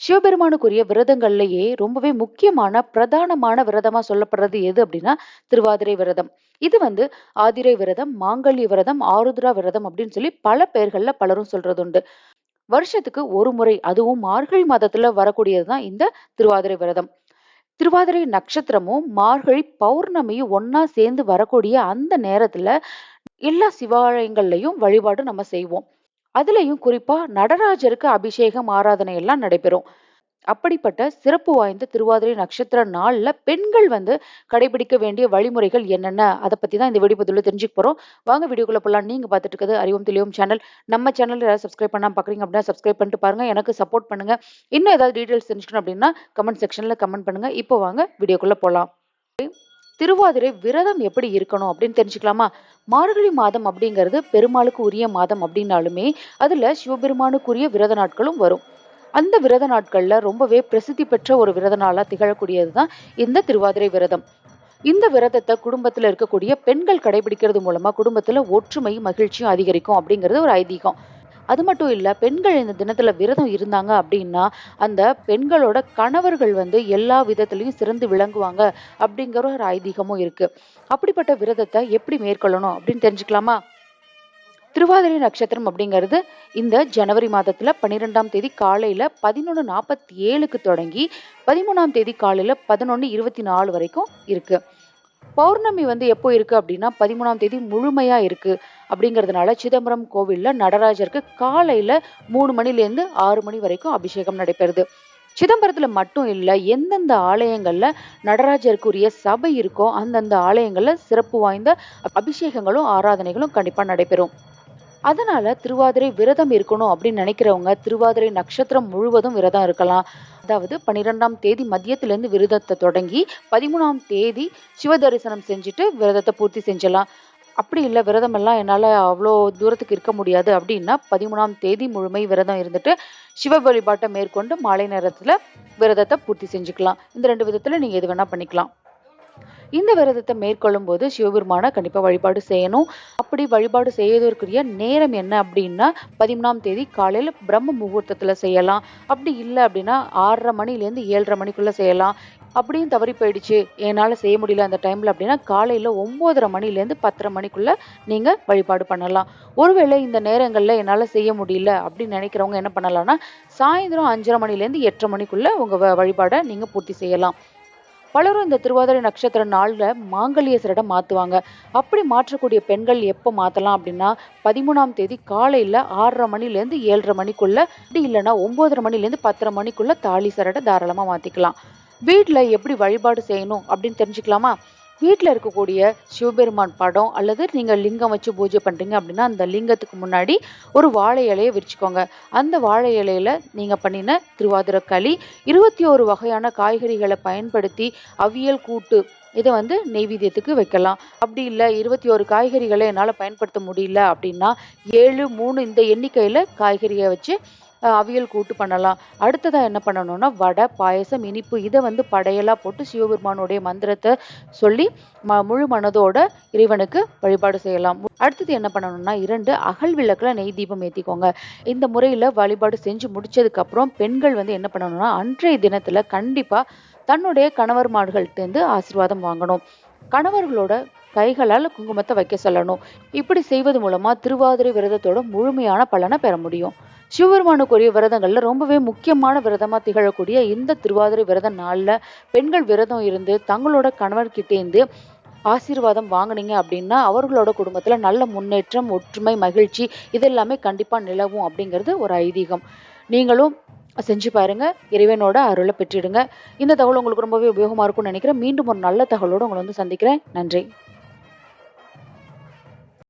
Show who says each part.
Speaker 1: சிவபெருமானுக்குரிய விரதங்கள்லயே ரொம்பவே முக்கியமான பிரதானமான விரதமா சொல்லப்படுறது எது அப்படின்னா திருவாதிரை விரதம். இது வந்து ஆதிரை விரதம் மாங்கல்ய விரதம் ஆருத்ரா விரதம் அப்படின்னு சொல்லி பல பெயர்கள்ல பலரும் சொல்றது உண்டு வருஷத்துக்கு ஒரு முறை அதுவும் மார்கழி மாதத்துல வரக்கூடியதுதான் இந்த திருவாதிரை விரதம். திருவாதிரை நட்சத்திரமும் மார்கழி பௌர்ணமியும் ஒன்னா சேர்ந்து வரக்கூடிய அந்த நேரத்துல எல்லா சிவாலயங்கள்லயும் வழிபாடு நம்ம செய்வோம். அதுலயும் குறிப்பா நடராஜருக்கு அபிஷேகம் ஆராதனை எல்லாம் நடைபெறும். அப்படிப்பட்ட சிறப்பு வாய்ந்த திருவாதிரை நட்சத்திர நாள்ல பெண்கள் வந்து கடைபிடிக்க வேண்டிய வழிமுறைகள் என்னென்ன? அதை பத்தி தான் இந்த வீடியோ பதிவில் தெரிஞ்சுக்க போறோம். வாங்க வீடியோக்குள்ள போலாம். நீங்க பார்த்துட்டு இருக்கிறது அறிவும் தெளிவும் சேனல் நம்ம சேனல் யாராவது சப்ஸ்கிரைப் பண்ணாம பாக்குறீங்க அப்படின்னா சப்ஸ்கிரைப் பண்ணிட்டு பாருங்க. எனக்கு சப்போர்ட் பண்ணுங்க. இன்னும் ஏதாவது டீடைல்ஸ் தெரிஞ்சுக்கணும் அப்படின்னா கமெண்ட் செக்ஷன்ல கமெண்ட் பண்ணுங்க. இப்போ வாங்க வீடியோக்குள்ள போலாம். திருவாதிரை விரதம் எப்படி இருக்கணும் அப்படின்னு தெரிஞ்சுக்கலாமா? மார்கழி மாதம் அப்படிங்கிறது பெருமாளுக்கு உரிய மாதம் அப்படின்னாலுமே அதுல சிவபெருமானுக்குரிய விரத நாட்களும் வரும். அந்த விரத நாட்கள்ல ரொம்பவே பிரசித்தி பெற்ற ஒரு விரத நாளா திகழக்கூடியதுதான் இந்த திருவாதிரை விரதம். இந்த விரதத்தை குடும்பத்துல இருக்கக்கூடிய பெண்கள் கடைபிடிக்கிறது மூலமா குடும்பத்துல ஒற்றுமை மகிழ்ச்சியும் அதிகரிக்கும் அப்படிங்கிறது ஒரு ஐதீகம். அது மட்டும் இல்லை பெண்கள் இந்த தினத்தில் விரதம் இருந்தாங்க அப்படின்னா அந்த பெண்களோட கணவர்கள் வந்து எல்லா விதத்துலையும் சிறந்து விளங்குவாங்க அப்படிங்கிற ஒரு ஐதீகமும் இருக்கு. அப்படிப்பட்ட விரதத்தை எப்படி மேற்கொள்ளணும் அப்படின்னு தெரிஞ்சுக்கலாமா? திருவாதிரை நட்சத்திரம் அப்படிங்கிறது இந்த ஜனவரி மாதத்தில் பன்னிரெண்டாம் தேதி காலையில் பதினொன்று நாற்பத்தி ஏழுக்கு தொடங்கி பதிமூணாம் தேதி காலையில் பதினொன்று இருபத்தி நாலு வரைக்கும் இருக்குது பௌர்ணமி வந்து எப்போ இருக்கு அப்படின்னா பதிமூணாம் தேதி முழுமையா இருக்கு அப்படிங்கிறதுனால சிதம்பரம் கோவில்ல நடராஜருக்கு காலையில மூணு மணிலேருந்து ஆறு மணி வரைக்கும் அபிஷேகம் நடைபெறுது. சிதம்பரத்துல மட்டும் இல்ல எந்தெந்த ஆலயங்கள்ல நடராஜருக்குரிய சபை இருக்கோ அந்தந்த ஆலயங்கள்ல சிறப்பு வாய்ந்த அபிஷேகங்களும் ஆராதனைகளும் கண்டிப்பா நடைபெறும். அதனால திருவாதிரை விரதம் இருக்கணும் அப்படின்னு நினைக்கிறவங்க திருவாதிரை நட்சத்திரம் முழுவதும் விரதம் இருக்கலாம். அதாவது பன்னிரெண்டாம் தேதி மதியத்திலேருந்து விரதத்தை தொடங்கி பதிமூணாம் தேதி சிவ தரிசனம் செஞ்சுட்டு விரதத்தை பூர்த்தி செஞ்சலாம். அப்படி இல்லை விரதம் எல்லாம் என்னால் அவ்வளோ தூரத்துக்கு இருக்க முடியாது அப்படின்னா பதிமூணாம் தேதி முழுமை விரதம் இருந்துட்டு சிவ வழிபாட்டை மேற்கொண்டு மாலை நேரத்தில் விரதத்தை பூர்த்தி செஞ்சுக்கலாம். இந்த ரெண்டு விதத்தில் நீங்கள் எது வேணால் பண்ணிக்கலாம். இந்த விரதத்தை மேற்கொள்ளும் போது சிவபெருமானை கண்டிப்பாக வழிபாடு செய்யணும். அப்படி வழிபாடு செய்வதற்குரிய நேரம் என்ன அப்படின்னா பதிமூணாம் தேதி காலையில் பிரம்ம முகூர்த்தத்தில் செய்யலாம். அப்படி இல்லை அப்படின்னா ஆறரை மணிலேருந்து ஏழரை மணிக்குள்ளே செய்யலாம். அப்படியும் தவறி போயிடுச்சு. என்னால் செய்ய முடியல அந்த டைமில் அப்படின்னா காலையில் ஒம்போதரை மணிலேருந்து பத்தரை மணிக்குள்ளே நீங்கள் வழிபாடு பண்ணலாம். ஒருவேளை இந்த நேரங்களில் என்னால் செய்ய முடியல அப்படின்னு நினைக்கிறவங்க என்ன பண்ணலாம்னா சாயந்தரம் அஞ்சரை மணிலேருந்து எட்டரை மணிக்குள்ளே உங்கள் வழிபாடை நீங்கள் பூர்த்தி செய்யலாம். பலரும் இந்த திருவாதிரை நட்சத்திர நாளில் மாங்கல்ய சரடை மாற்றுவாங்க அப்படி மாற்றக்கூடிய பெண்கள் எப்போ மாற்றலாம் அப்படின்னா பதிமூணாம் தேதி காலையில் ஆறரை மணிலேருந்து ஏழரை மணிக்குள்ள அப்படி இல்லைன்னா ஒம்போதரை மணிலேருந்து பத்தரை மணிக்குள்ள தாலி சரடை தாராளமாக மாற்றிக்கலாம் வீட்டில் எப்படி வழிபாடு செய்யணும் அப்படின்னு தெரிஞ்சுக்கலாமா? வீட்டில் இருக்கக்கூடிய சிவபெருமான் படம் அல்லது நீங்கள் லிங்கம் வச்சு பூஜை பண்ணுறீங்க அப்படின்னா அந்த லிங்கத்துக்கு முன்னாடி ஒரு வாழை இலையை விரிச்சுக்கோங்க. அந்த வாழை இலையில நீங்கள் பண்ணின திருவாதிரை களி இருபத்தி ஒரு வகையான காய்கறிகளை பயன்படுத்தி அவியல் கூட்டு இதை வந்து நெய்வேத்தியத்துக்கு வைக்கலாம். அப்படி இல்லை இருபத்தி ஒரு காய்கறிகளை என்னால் பயன்படுத்த முடியல அப்படின்னா ஏழு மூணு இந்த எண்ணிக்கையில் காய்கறியை வச்சு அவியல் கூட்டு பண்ணலாம். அடுத்ததாக என்ன பண்ணணும்னா வடை பாயசம் இனிப்பு இதை வந்து படையலாக போட்டு சிவபெருமானுடைய மந்திரத்தை சொல்லி ம முழு மனதோட இறைவனுக்கு வழிபாடு செய்யலாம். அடுத்தது என்ன பண்ணணும்னா இரண்டு அகல் விளக்கில் நெய் தீபம் ஏற்றிக்கோங்க இந்த முறையில் வழிபாடு செஞ்சு முடிச்சதுக்கப்புறம் பெண்கள் வந்து என்ன பண்ணணும்னா அன்றைய தினத்தில் கண்டிப்பாக தன்னுடைய கணவர்மார்கள்ட்டேருந்து ஆசீர்வாதம் வாங்கணும். கணவர்களோட கைகளால் குங்குமத்தை வைக்க சொல்லணும். இப்படி செய்வது மூலமாக திருவாதிரை விரதத்தோட முழுமையான பலனை பெற முடியும். சிவபெருமானுக்குரிய விரதங்கள்ல ரொம்பவே முக்கியமான விரதமா திகழக்கூடிய இந்த திருவாதிரை விரத நாள்ல பெண்கள் விரதம் இருந்து தங்களோட கணவர்கிட்டேருந்து ஆசீர்வாதம் வாங்குனீங்க அப்படின்னா அவர்களோட குடும்பத்துல நல்ல முன்னேற்றம் ஒற்றுமை மகிழ்ச்சி இதெல்லாமே கண்டிப்பா நிலவும் அப்படிங்கிறது ஒரு ஐதீகம். நீங்களும் செஞ்சு பாருங்க. இறைவனோட அருளை பெற்றிடுங்க. இந்த தகவல் உங்களுக்கு ரொம்பவே உபயோகமா இருக்கும்னு நினைக்கிறேன். மீண்டும் ஒரு நல்ல தகவலோடு உங்களை வந்து சந்திக்கிறேன். நன்றி.